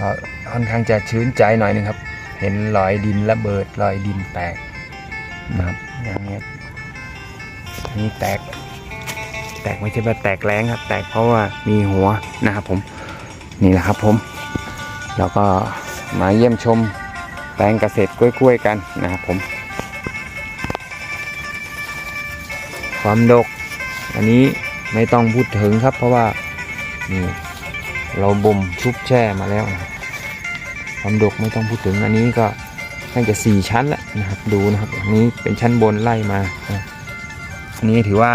ก็ค่อนข้างจะชื้นใจหน่อยนึงครับ เห็นรอยดินระเบิดรอยดินแตกนะครับอย่างเงี้ยนี่แตก แตกไม่ใช่ว่าแตกแรงครับ แตกเพราะว่ามีหัวนะครับผมนี่แหละครับผม แล้วก็มาเยี่ยมชมแปลงเกษตรกล้วยๆกันนะครับผม ความดก อันนี้ไม่ต้องพูดถึงครับ เพราะว่านี่เราบ่มชุบแช่มาแล้วนะ ความดกไม่ต้องพูดถึงอันนี้ก็น่าจะสี่ชั้นแล้วนะครับดูนะครับอันนี้เป็นชั้นบนไล่มานะอันนี้ถือว่า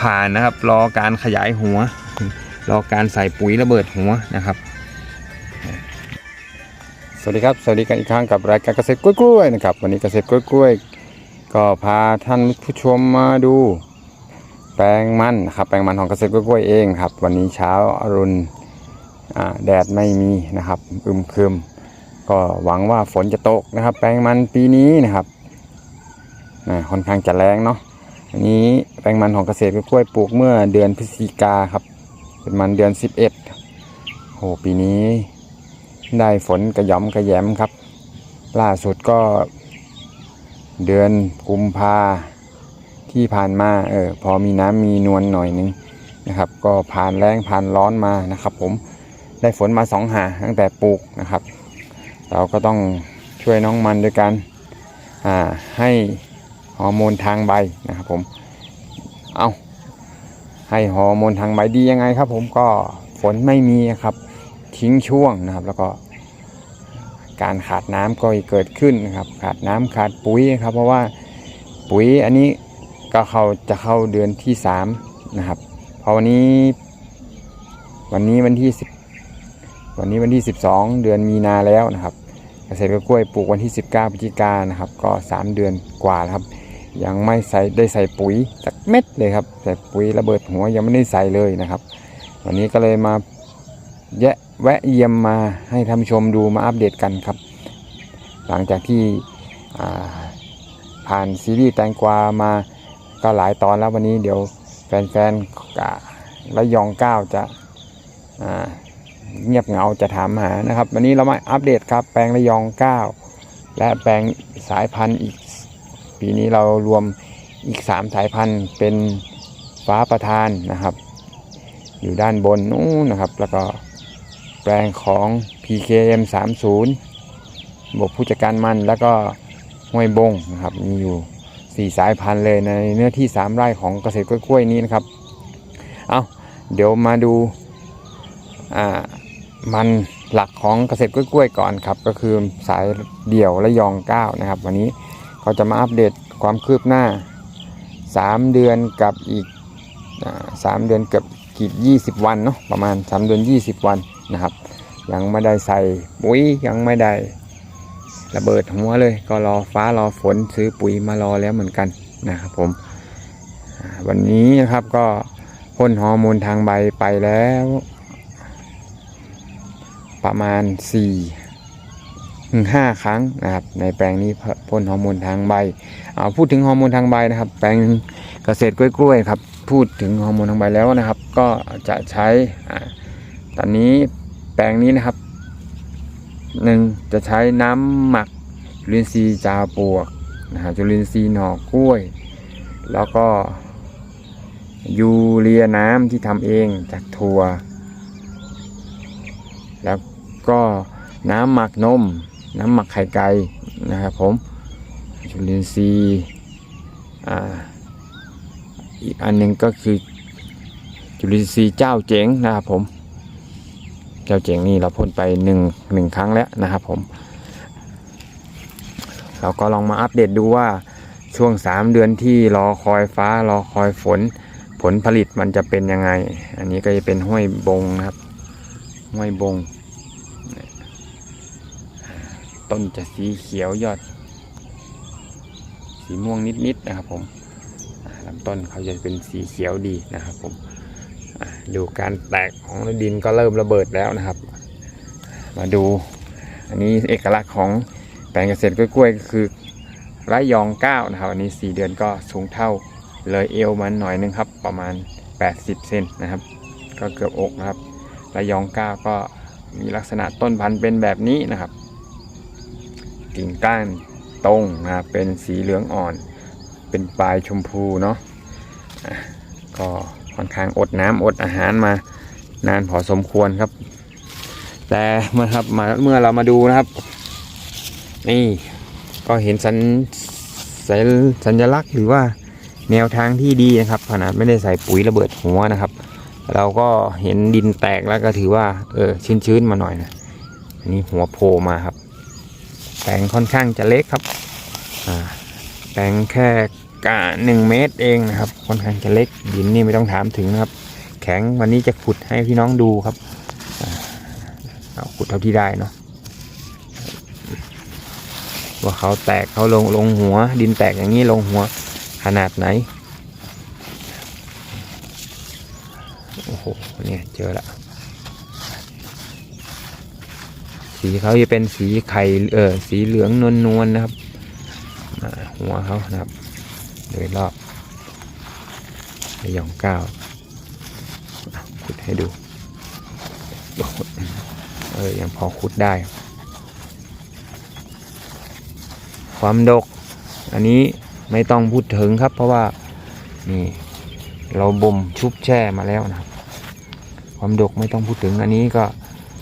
ผ่านนะครับ รอการขยายหัว รอการใส่ปุ๋ยระเบิดหัวนะครับ สวัสดีครับ สวัสดีกันอีกครั้งกับรายการเกษตรกล้วยๆนะครับ วันนี้เกษตรกล้วยๆก็พาท่านผู้ชมมาดู แปลงมันนะครับแปลงมันของเกษตรกล้วยๆเองครับ วันนี้เช้าอรุณ แดดไม่มีนะครับอึมครึมก็หวังว่าฝนจะตกนะครับ แปลงมันปีนี้นะครับนะค่อนข้างจะแรงเนาะอันนี้แปลงมันของเกษตรกล้วยปลูกเมื่อเดือนพฤศจิกาครับ เป็นมันเดือน 11โหปีนี้ ได้ฝนกระย่อมกระแยมครับ ล่าสุดก็ เดือนกุมภาที่ผ่านมาเออพอมีน้ำมีนวลหน่อยนึงนะครับ ก็ผ่านแรงผ่านร้อนมานะครับ ผม ได้ฝนมาสองหาตั้งแต่ปลูกนะครับ เราก็ต้องช่วยน้องมันด้วยการให้ฮอร์โมนทางใบนะครับผมเอาให้ฮอร์โมนทางใบดียังไงครับ ผมก็ฝนไม่มีครับทิ้งช่วงนะครับ แล้วก็การขาดน้ำก็เกิดขึ้นนะครับ ขาดน้ำขาดปุ๋ยครับ เพราะว่าปุ๋ยอันนี้ก็เขาจะเข้าเดือนที่สามนะครับพอวันนี้วันนี้วันที่สิ วันนี้วันที่สิบสองเดือนมีนาแล้วนะครับ เกษตรกล้วยปลูกวันที่สิบเก้าพฤศจิกายนนะครับ ก็สามเดือนกว่าแล้วครับ ยังไม่ใส่ได้ใส่ปุ๋ยสักเม็ดเลยครับใส่ปุ๋ยระเบิดหัวยังไม่ได้ใส่เลยนะครับ วันนี้ก็เลยมาแยะแวะเยี่ยมมาให้ท่านผู้ชมดูมาอัปเดตกันครับ หลังจากที่ผ่านซีรีส์แตงกวามาก็หลายตอนแล้ววันนี้เดี๋ยวแฟนๆกะระยองก้าวจะ เงียบเหงาจะถามหานะครับ วันนี้เรามาอัปเดตครับ แปลงระยองเก้าและแปลงสายพันธุ์อีก ปีนี้เรารวมอีก 3 สายพันธุ์เป็นฟ้าประทานนะครับ อยู่ด้านบนนู้นนะครับ แล้วก็แปลงของ PKM 30บวกผู้จัดการมันแล้วก็ห้วยบงนะครับมีอยู่ 4 สายพันธุ์เลยในเนื้อที่ 3 ไร่ของเกษตรกล้วยนี้นะครับ เอาเดี๋ยวมาดูอ่า มันหลักของเกษตรกล้วยๆก่อนครับ ก็คือสายเดี่ยวและยอง9นะครับ วันนี้เขาจะมาอัปเดตความคืบหน้า 3 เดือนกับอีกสามเดือนเกับกีด20วันเนาะประมาณ 3 เดือน 20 วันนะครับ ยังไม่ได้ใส่ปุ๋ยยังไม่ได้ระเบิดหัวเลย ก็รอฟ้ารอฝนซื้อปุ๋ยมารอแล้วเหมือนกันนะครับผมวันนี้นะครับก็พ่นฮอร์โมนทางใบไปแล้ว ประมาณ4ถึง5ครั้งนะครับ ในแปลงนี้พ่นฮอร์โมนทางใบเอาพูดถึงฮอร์โมนทางใบนะครับ แปลงเกษตรกล้วยๆครับพูดถึงฮอร์โมนทางใบแล้วนะครับ ก็จะใช้ตอนนี้แปลงนี้นะครับหนึ่งจะใช้น้ำหมักจุลินทรีย์จาปลวกนะฮะจุลินทรีย์หน่อกล้วย แล้วก็ยูเรียน้ำที่ทำเองจากถั่ว แล้ว ก็น้ำหมักนม น้ำหมักไข่ไก่นะครับผมจุลินทรีย์อีกอันหนึ่งก็คือจุลินทรีย์เจ้าเจ๋งนะครับผม เจ้าเจ๋งนี่เราพ่นไปหนึ่งหนึ่งครั้งแล้วนะครับผม เราก็ลองมาอัปเดตดูว่าช่วง 3 เดือนที่รอคอยฟ้ารอคอยฝน ผลผลิตมันจะเป็นยังไง อันนี้ก็จะเป็นห้วยบงครับ ห้วยบง ต้นจะสีเขียวยอด สีม่วงนิดๆนะครับผมลำต้นเขาจะเป็นสีเขียวดีนะครับผมดูการแตกของดินก็เริ่มระเบิดแล้วนะครับ มาดูอันนี้เอกลักษณ์ของแปลงเกษตรกล้วยก็คือไรยองเก้านะครับ อันนี้ 4 เดือนก็สูงเท่าเลยเอวมันหน่อยนึงครับ ประมาณ 80 เซนนะครับ ก็เกือบอกนะครับไรยองเก้าก็มีลักษณะต้นพันธุ์เป็นแบบนี้นะครับ กิ่งก้านตรงนะครับเป็นสีเหลืองอ่อน เป็นปลายชมพูเนาะะก็ค่อนข้างอดน้ำอดอาหารมานานพอสมควรครับ แต่เมื่อครับมาเมื่อเรามาดูนะครับ นี่ก็เห็นสัญสสัญลักษณ์หรือว่าแนวทางที่ดีนะครับขนาดไม่ได้ใส่ปุ๋ยระเบิดหัวนะครับ เราก็เห็นดินแตกแล้วก็ถือว่าเออชื้นๆมาหน่อยนะนนี้หัวโผล่มาครับ แปลงค่อนข้างจะเล็กครับแปลงแค่กะหนึ่งเมตรเองนะครับค่อนข้างจะเล็กดินนี่ไม่ต้องถามถึงนะครับ แข็งวันนี้จะขุดให้พี่น้องดูครับเอาขุดเท่าที่ได้เนาะว่าเขาแตกเขาลงลงหัว ดินแตกอย่างนี้ลงหัวขนาดไหนโอ้โหเนี่ยเจอละ สีเขาจะเป็นสีไข่เออสีเหลืองนวลนวลๆนะครับหัวเขานะครับโดยรอบระยองเก้าอะขุดให้ดูเออยังพอขุดได้ ความดก อันนี้ไม่ต้องพูดถึงครับเพราะว่านี่เราบ่มชุบแช่มาแล้วนะครับความดกไม่ต้องพูดถึงอันนี้ก็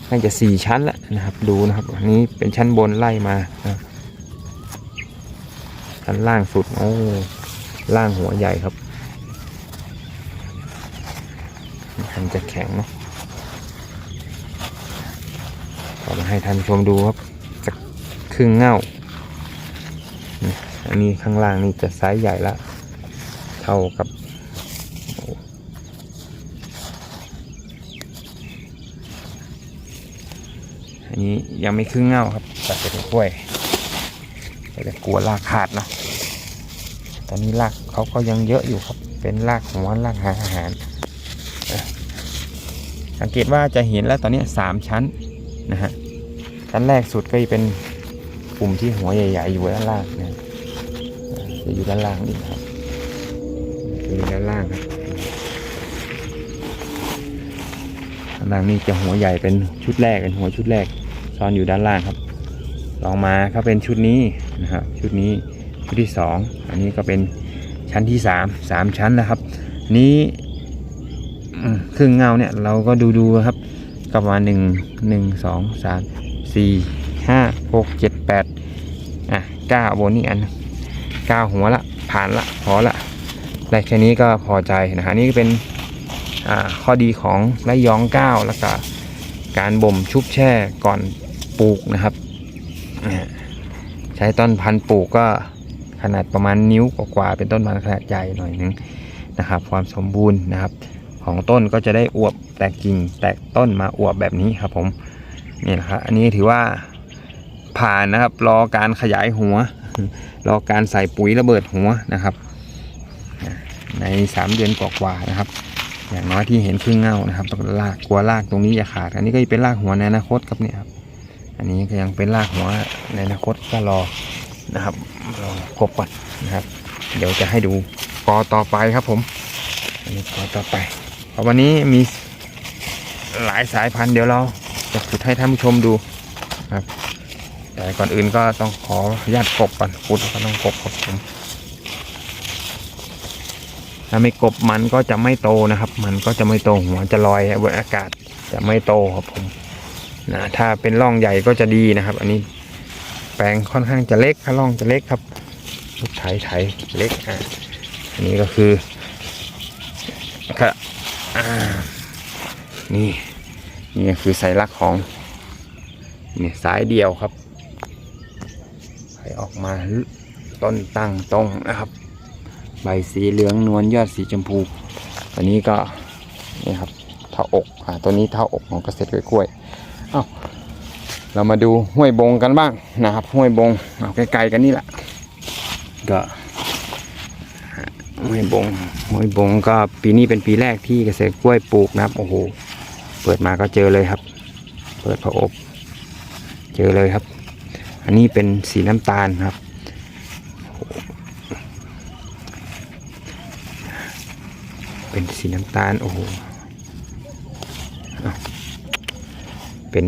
น่าจะสี่ชั้นแล้วนะครับ ดูนะครับอันนี้เป็นชั้นบนไล่มาชั้นล่างสุดโอ้ล่างหัวใหญ่ครับมันจะแข็งเนาะก็มาให้ท่านชมดูครับสักครึ่งเง่าอันนี้ข้างล่างนี่จะไซส์ใหญ่ละ เท่ากับ อันนี้ ยังไม่ครึ่งเง่าครับตัดเป็นกล้วยแต่จะกลัวรากขาดเนาะตอนนี้รากเขาก็ยังเยอะอยู่ครับ เป็นรากหัวรากหาอาหารสังเกตว่าจะเห็นแล้วตอนนี้สามชั้นนะฮะชั้นแรกสุดก็จะเป็นกลุ่มที่หัวใหญ่ ๆ อยู่ด้านล่างนะอะจะอยู่ด้านล่างนี่ครับจะอยู่ด้านล่างครับด้านล่างนี่จะหัวใหญ่เป็นชุดแรกเป็นหัวชุดแรก ซ่อนอยู่ด้านล่างครับ ลองมาก็เป็นชุดนี้นะครับ ชุดนี้ชุดที่สองอันนี้ก็เป็นชั้นที่สามสามชั้นนะครับ นี้ครึ่งเงาเนี่ยเราก็ดูดูครับก็ประมาณหนึ่งหนึ่งสองสามสี่ห้าหกเจ็ดแปดอะเก้าบนนี่อันเก้าหัวละผ่านละพอละได้แค่นี้ก็พอใจนะฮะนี่ก็เป็นข้อดีของระยองก้าแล้วก็การบ่มชุบแช่ก่อน ปลูกนะครับ ใช้ต้นพันธุ์ปลูกก็ขนาดประมาณนิ้วกว่าเป็นต้นพันธุ์ขนาดใหญ่หน่อยหนึงนะครับ ความสมบูรณ์นะครับ ของต้นก็จะได้อวบแตกกิ่งแตกต้นมาอวบแบบนี้ครับผมนี่แหละครับอันนี้ถือว่าผ่านนะครับ รอการขยายหัว รอการใส่ปุ๋ยระเบิดหัวนะครับอ่าใน 3 เดือนกว่าๆนะครับ อย่างน้อยที่เห็นครึ่งเงานะครับต้องลากกลัวลากตรงนี้จะขาด อันนี้ก็จะเป็นลากหัวในอนาคตครับเนี่ยครับ อันนี้ก็ยังเป็นลากหัวในอนาคตก็รอนะครับรอครบก่อนนะครับ เดี๋ยวจะให้ดูกอต่อไปครับผม อันนี้กอต่อไปเพราะวันนี้มีหลายสายพันธุ์เดี๋ยวเราจะขุดให้ท่านผู้ชมดูครับ แต่ก่อนอื่นก็ต้องขอญาติกบก่อนขุดก็ต้องกบครับผมถ้าไม่กบมันก็จะไม่โตนะครับ มันก็จะไม่โตหัวจะลอยบนอากาศจะไม่โตครับผม นะถ้าเป็นร่องใหญ่ก็จะดีนะครับ อันนี้แปลงค่อนข้างจะเล็กถ้าร่องจะเล็กครับลูกไถไถเล็กอะอันนี้ก็คือครับอ่านี่นี่คือสายลักของนี่สายเดียวครับให้ออกมาต้นตั้งตรงนะครับ ใบสีเหลืองนวลยอดสีชมพูตัวนี้ก็นี่ครับเท่าอกอ่าตัวนี้เท่าอกของเกษตรกล้วย เอ้าเรามาดูห้วยบงกันบ้างนะครับ ห้วยบงเอาใกล้ๆกันนี่แหละก็ห้วยบงห้วยบงก็ปีนี้เป็นปีแรกที่เกษตรกล้วยปลูกนะครับ โอ้โห เปิดมาก็เจอเลยครับ เปิดพระอบ เจอเลยครับ อันนี้เป็นสีน้ำตาลครับเป็นสีน้ำตาลโอ้โห เป็น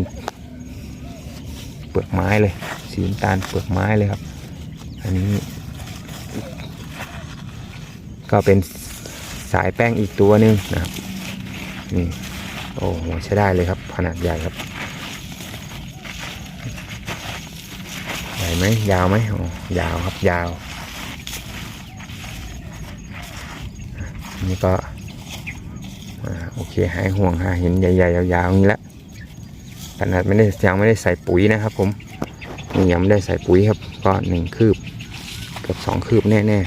เปลือกไม้เลย สีน้ำตาลเปลือกไม้เลยครับ อันนี้ ก็เป็นสายแป้งอีกตัวหนึ่งนะครับนี่โอ้โหใช้ได้เลยครับ ขนาดใหญ่ครับใหญ่ไหมยาวไหมโอ้ยาวครับยาว นี่ก็โอเคหายห่วงหาเห็นใหญ่ๆยาวๆอย่างนี้แล้ว ขนาดไม่ได้ยังไม่ได้ใส่ปุ๋ยนะครับ ผมนี่ยังไม่ได้ใส่ปุ๋ยครับ ก็หนึ่งคืบเกับสองคืบแน่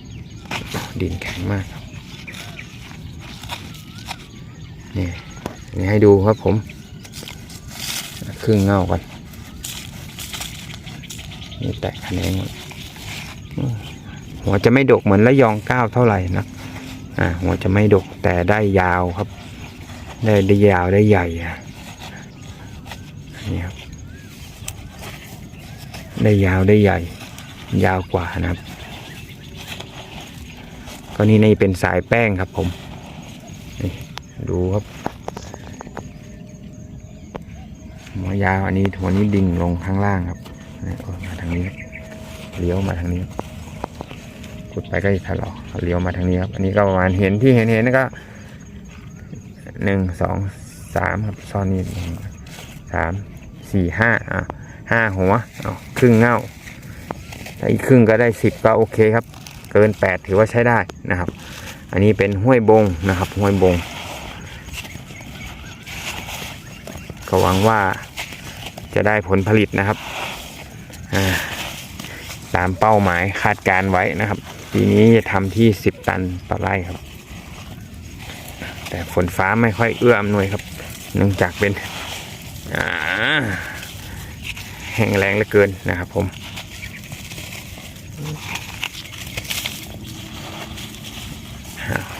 ๆดินแข็งมากนี่นี่ให้ดูครับผม ครึ่งเงาก่อนนี่แตกแขนงหมดหัวจะไม่ดกเหมือนระยองก้าวเท่าไหร่นะอ่าหัวจะไม่ดกแต่ได้ยาวครับ ได้ได้ยาวได้ใหญ่อะนี่ครับ ได้ยาวได้ใหญ่ ยาวกว่านะครับ ก็นี่นี่เป็นสายแป้งครับผมนี่ดูครับหัวยาวอันนี้หัวนี้ดิ่งลงข้างล่างครับมาทางนี้เลี้ยวมาทางนี้ขุดไปก็จะถลอกเลี้ยวมาทางนี้ครับ อันนี้ก็ประมาณเห็นที่เห็นเห็นก็หนึ่งสองสามครับซ่อนนี่หนึ่งสามสี่ห้าอะ ห้าหัวเอาครึ่งเง่าถ้าอีกครึ่งก็ได้สิบก็โอเคครับ เกินแปดถือว่าใช้ได้นะครับ อันนี้เป็นห้วยบงนะครับ ห้วยบงก็หวังว่าจะได้ผลผลิตนะครับตามเป้าหมายคาดการไว้นะครับ ปีนี้จะทำที่ 10 ตันต่อไร่ครับ แต่ฝนฟ้าไม่ค่อยเอื้ออำนวยครับ เนื่องจากเป็นอ่า แห้งแรงเหลือเกินนะครับผม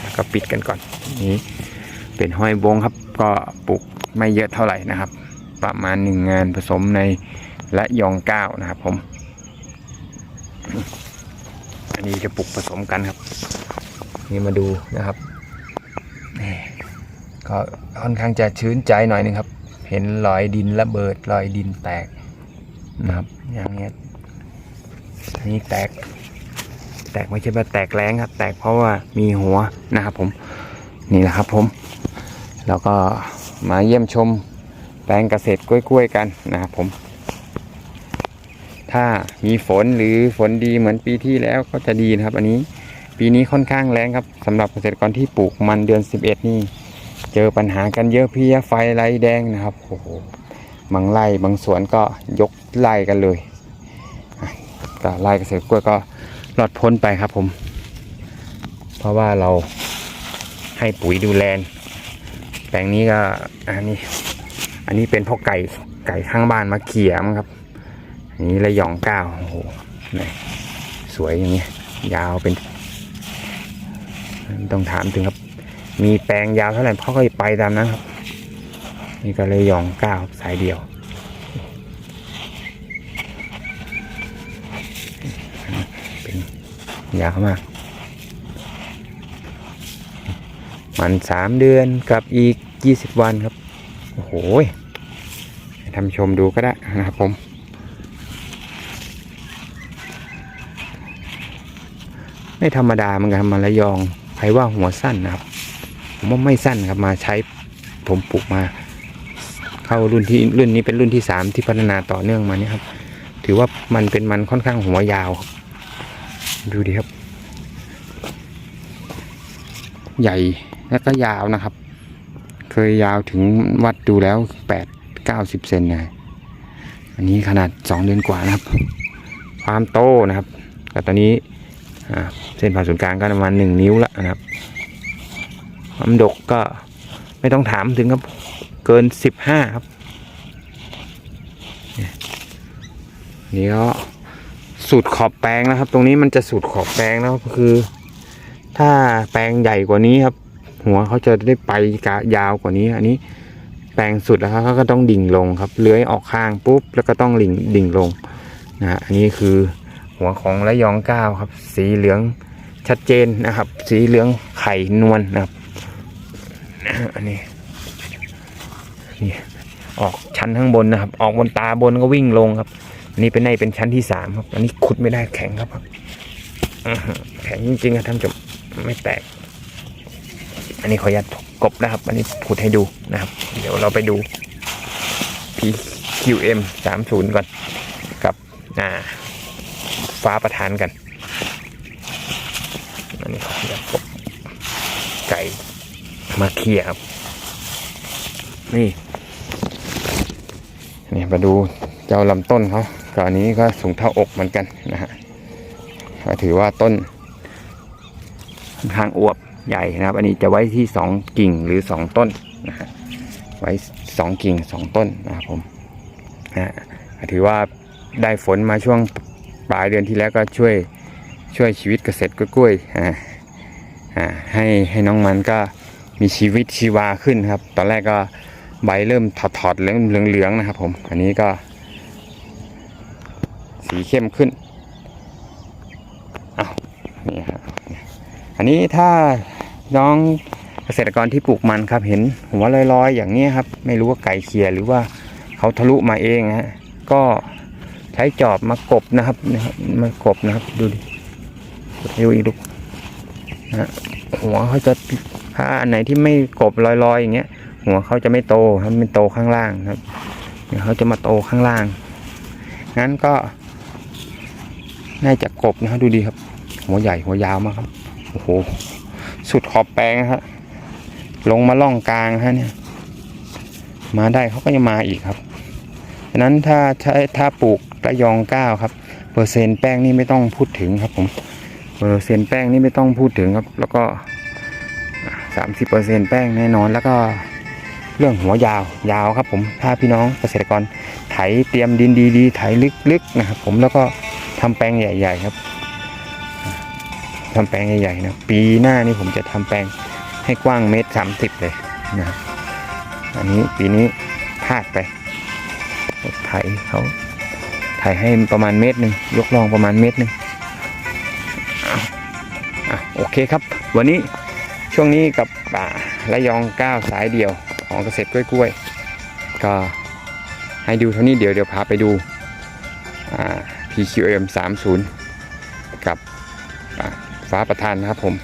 แล้วก็ปิดกันก่อนนี้เป็นห้อยบงครับก็ปลูกไม่เยอะเท่าไหร่นะครับ ประมาณหนึ่งงานผสมในและยองเก้านะครับผม อันนี้จะปลูกผสมกันครับ นี่มาดูนะครับก็ค่อนข้างจะชื้นใจหน่อยนึงครับ เห็นรอยดินระเบิดรอยดินแตก นะครับอย่างเงี้ยอันนี้แตก แตกไม่ใช่ว่าแตกแรงครับ แตกเพราะว่ามีหัวนะครับผมนี่แหละครับผมแล้วก็มาเยี่ยมชมแปลงเกษตรกล้วยๆกันนะครับผม ถ้ามีฝนหรือฝนดีเหมือนปีที่แล้วก็จะดีนะครับ อันนี้ปีนี้ค่อนข้างแรงครับสำหรับเกษตรกรที่ปลูกมันเดือน 11 นี่ เจอปัญหากันเยอะเพียไฟไรแดงนะครับโอ้โห บางไร่บางสวนก็ยกไล่กันเลยอะก็ไล่เกษตรกล้วยก็รอดพ้นไปครับผม เพราะว่าเราให้ปุ๋ยดูแลแปลงนี้ก็อันนี้ อันนี้เป็นพ่อไก่ไก่ข้างบ้านมาเขี่ยมครับ อันนี้ระยองก้าโอ้โหสวยอย่างเงี้ยยาวเป็น ต้องถามถึงครับ มีแปลงยาวเท่าไหร่พ่อก็ไปตามนั้นครับ นี่ก็ระยยองเก้าสายเดียวเป็นยาวมาก มันสามเดือนกับอีกยี่สิบวันครับ โอ้โหทำชมดูก็ได้นะครับผมไม่ธรรมดาเหมือนกันมาระยองใครว่าหัวสั้นนะครับ ผมว่าไม่สั้นครับมาใช้ผมปลูกมา เข้ารุ่นที่รุ่นนี้เป็นรุ่นที่สามที่พัฒนาต่อเนื่องมาเนี่ยครับ ถือว่ามันเป็นมันค่อนข้างหัวยาว ดูดิครับ ใหญ่และก็ยาวนะครับ เคยยาวถึงวัดดูแล้วแปดเก้าสิบเซนนะอันนี้ขนาดสองเดือนกว่านะครับ ความโตนะครับก็ตอนนี้เส้นผ่าศูนย์กลางก็ประมาณหนึ่งนิ้วแล้วนะครับความดกก็ไม่ต้องถามถึงครับ เกินสิบห้าครับนี่ก็สูตรขอบแปลงนะครับ ตรงนี้มันจะสูตรขอบแปลงแล้วก็คือ ถ้าแปลงใหญ่กว่านี้ครับ หัวเขาจะได้ไปกะยาวกว่านี้ อันนี้แปลงสุดแล้วเขาก็ต้องดิ่งลงครับเลื้อยออกข้างปุ๊บแล้วก็ต้องดิ่งดิ่งลงนะฮะอันนี้คือหัวของระยองก้าครับ สีเหลืองชัดเจนนะครับ สีเหลืองไข่นวลนะครับอันนี้ นี่ออกชั้นข้างบนนะครับ ออกบนตาบนก็วิ่งลงครับอันนี้เป็นในเป็นชั้นที่สามครับ อันนี้ขุดไม่ได้แข็งครับแข็งจริงๆครับท่านผู้ชมไม่แตก อันนี้ขออนุญาตกบนะครับ อันนี้ขุดให้ดูนะครับ เดี๋ยวเราไปดู PQM 30ก่อนกับอ่าฟ้าประธานกัน อันนี้ขออนุญาตกบไก่มาเคลียครับ นี่ นี่มาดูเจ้าลำต้นเขาก็อันนี้ก็สูงเท่าอกเหมือนกันนะฮะถือว่าต้นค่อนข้างอวบใหญ่นะครับ อันนี้จะไว้ที่สองกิ่งหรือสองต้นนะฮะไว้สองกิ่งสองต้นนะครับผมนะถือว่าได้ฝนมาช่วงปลายเดือนที่แล้วก็ช่วยช่วยชีวิตเกษตรกล้วยอ่าอ่าให้ให้น้องมันก็มีชีวิตชีวาขึ้นครับ ตอนแรกก็ ใบเริ่มถอดถอดๆเริ่มเหลืองๆนะครับ ผม อันนี้ก็ สีเข้มขึ้นอ้าวนี่ครับอันนี้ถ้าน้องเกษตรกรที่ปลูกมันครับ เห็นหัวลอยๆ อย่างนี้ครับ ไม่รู้ว่าไก่เขียหรือว่าเขาทะลุมาเองฮะก็ใช้จอบมากบนะครับนะครับมากบนะครับ ดูดิกดให้ดูอีกดูนะหัวเขาจะถ้าอันไหนที่ไม่กบลอยๆอย่างเงี้ย หัวเขาจะไม่โตครับมันโตข้างล่างครับเดี๋ยวเขาจะมาโตข้างล่าง งั้นก็น่าจะกบนะครับดูดีครับ หัวใหญ่หัวยาวมากครับโอ้โหสุดขอบแปลงนะฮะลงมาล่องกลางฮะเนี่ย มาได้เขาก็จะมาอีกครับฉะนั้นถ้าใช้ถ้าปลูกระยองก้าวครับ เปอร์เซ็นต์แป้งนี่ไม่ต้องพูดถึงครับผมเปอร์เซ็นต์แป้งนี่ไม่ต้องพูดถึงครับ แล้วก็สามสิบเปอร์เซ็นต์แป้งแน่นอนแล้วก็ เรื่องหัวยาวยาวครับผมถ้าพี่น้องเกษตรกรไถเตรียมดินดีๆไถลึกๆนะครับผมแล้วก็ทำแปลงใหญ่ๆครับทำแปลงใหญ่ๆนะปีหน้านี่ผมจะทำแปลงให้กว้างเมตรสามสิบเลยนะครับอันนี้ปีนี้พลาดไปไถเขาไถให้ประมาณเมตรหนึ่งยกรองประมาณเมตรหนึ่งโอเคครับ วันนี้ช่วงนี้กับป่าระยองก้าวสายเดียว ของเกษตรกล้วยๆ ก็ให้ดูเท่านี้เดี๋ยวเดี๋ยวพาไปดูอ่า PQM 30 กับฟ้าประธานนะครับผม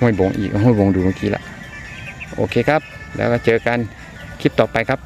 ห้วยบงอีกห้วยบงดูเมื่อกี้ละโอเคครับ แล้วก็เจอกันคลิปต่อไปครับ